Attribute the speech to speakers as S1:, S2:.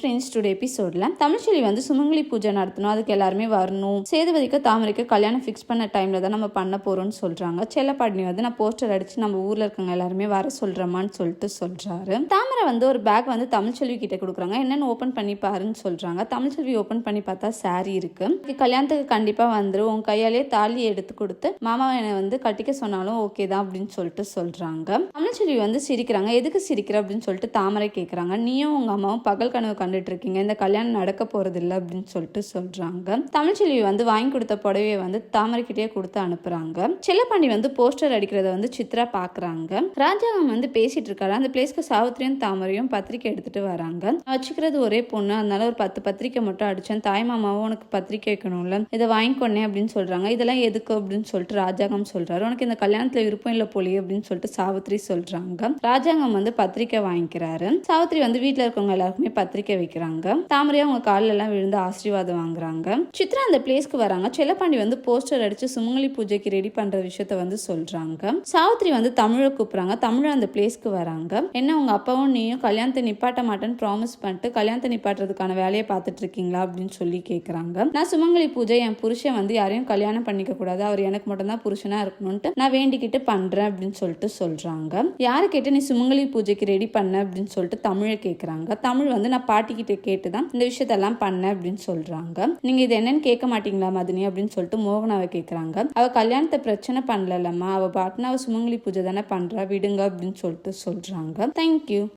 S1: Friends today எபிசோட்ல தமிழ்ச்செல்வி வந்து சுமங்கலி பூஜை நடத்தணும். அதுக்கு எல்லாருமே வரணும். சேதுபதிக்கு தாமரைக்கு கல்யாணம் ஃபிக்ஸ் பண்ண டைம்ல தான் நம்ம பண்ண போறோம்னு சொல்றாங்க. செல்லப்பாடினி வந்து நான் போஸ்டர் அடிச்சு நம்ம ஊர்ல இருக்கவங்க எல்லாருமே வர சொல்றேமான்னு சொல்லிட்டு சொல்றாரு. தாமரை வந்து ஒரு பேக் வந்து தமிழ்ச்செல்வி கிட்ட கொடுக்குறாங்க. என்னன்னு ஓபன் பண்ணி பாருன்னு சொல்றாங்க. தமிழ்ச்செல்வி ஓபன் பண்ணி பார்த்தா சாரி இருக்கு. கல்யாணத்துக்கு கண்டிப்பா வந்துடும் உன் கையாலே தாலி எடுத்து கொடுத்து மாமா என்னை வந்து கட்டிக்க சொன்னாலும் ஓகே தான் அப்படின்னு சொல்லிட்டு சொல்றாங்க. தமிழ்ச்செல்வி வந்து சிரிக்கிறாங்க. எதுக்கு சிரிக்கிற அப்படின்னு சொல்லிட்டு தாமரை கேட்குறாங்க நீயும் உங்க அம்மாவும் பகல் கனவு கண்டுட்டு இருக்கீங்க இந்த கல்யாணம் நடக்க போறது இல்லை அப்படின்னு சொல்லிட்டு சொல்றாங்க. தமிழ்ச்செல்வி வந்து வாங்கி கொடுத்த புடவையை வந்து தாமரைக்கிட்டே கொடுத்து அனுப்புறாங்க. செல்லப்பாண்டி வந்து போஸ்டர் அடிக்கிறத வந்து சித்ரா பாக்குறாங்க. ராஜாங்கம் வந்து பேசிட்டு இருக்காரு. அந்த பிளேஸ்க்கு சாவித்திரியும் தாமரையும் பத்திரிக்கை எடுத்துட்டு வராங்க. வச்சுக்கிறது ஒரே பொண்ணு. அதனால ஒரு பத்து பத்திரிக்கை மட்டும் அடிச்சேன். தாய் மாமாவும் உனக்கு பத்திரிக்கை வைக்கணும்ல. இதை வாங்கிக்கொண்டேன் அப்படின்னு சொல்றாங்க. இதெல்லாம் எதுக்கு அப்படின்னு சொல்லிட்டு ராஜாங்கம் சொல்றாரு. உனக்கு இந்த கல்யாணத்துல விருப்பம் இல்லை போலி அப்படின்னு சொல்லிட்டு சாவித்திரி சொல்றாங்க. ராஜாங்கம் வந்து பத்திரிக்கை வாங்கிக்கிறாரு. சாவித்திரி வந்து வீட்டில் இருக்கவங்க எல்லாருக்குமே பத்திரிக்கை வைக்கிறாங்க. தாமரையா அவங்க கால்ல எல்லாம் விழுந்து ஆசீர்வாதம் வாங்குறாங்க. சித்ரா அந்த பிளேஸ்க்கு வராங்க. செல்லப்பாண்டி வந்து போஸ்டர் அடிச்சு சுமங்கலி பூஜைக்கு ரெடி பண்ற விஷயத்த வந்து சொல்றாங்க. சாவித்திரி வந்து தமிழை கூப்பிடுறாங்க. தமிழ் அந்த பிளேஸ்க்கு வராங்க. என்ன உங்க அப்பாவும் நீயும் கல்யாணத்தை நிப்பாட்ட மாட்டேன்னு ப்ராமிஸ் பண்ணிட்டு கல்யாணத்தை நிப்பாட்டுறதுக்கான வேலையை பார்த்துட்டு இருக்கீங்களா அப்படின்னு சொல்லி கேட்குறாங்க நான் சுமங்கலி பூஜை என் புருஷன் வந்து யாரையும் கல்யாணம் பண்ணிக்க கூடாது. அவர் எனக்கு மட்டும்தான் புருஷனா இருக்கணும்ட்டு நான் வேண்டிக்கிட்டு பண்றேன் அப்படின்னு சொல்லிட்டு சொல்றாங்க. யாரு கேட்டு நீ சுமங்கலி பூஜைக்கு ரெடி பண்ண அப்படின்னு சொல்லிட்டு தமிழை கேட்குறாங்க தமிழ் வந்து நான் பாட்டிக்கிட்ட கேட்டு தான் இந்த விஷயத்தெல்லாம் பண்ணேன் அப்படின்னு சொல்றாங்க. நீங்க இது என்னன்னு கேட்க மாட்டீங்களா மதினி அப்படின்னு சொல்லிட்டு மோகனாவை கேட்கறாங்க அவ கல்யாணத்தை பிரச்சனை பண்ணலம்மா அவ பாட்டுனா அவ சுமங்கலி பூஜை தானே பண்றா. விடுங்க அப்படின்னு சொல்லிட்டு சொல்றாங்க. தேங்க்யூ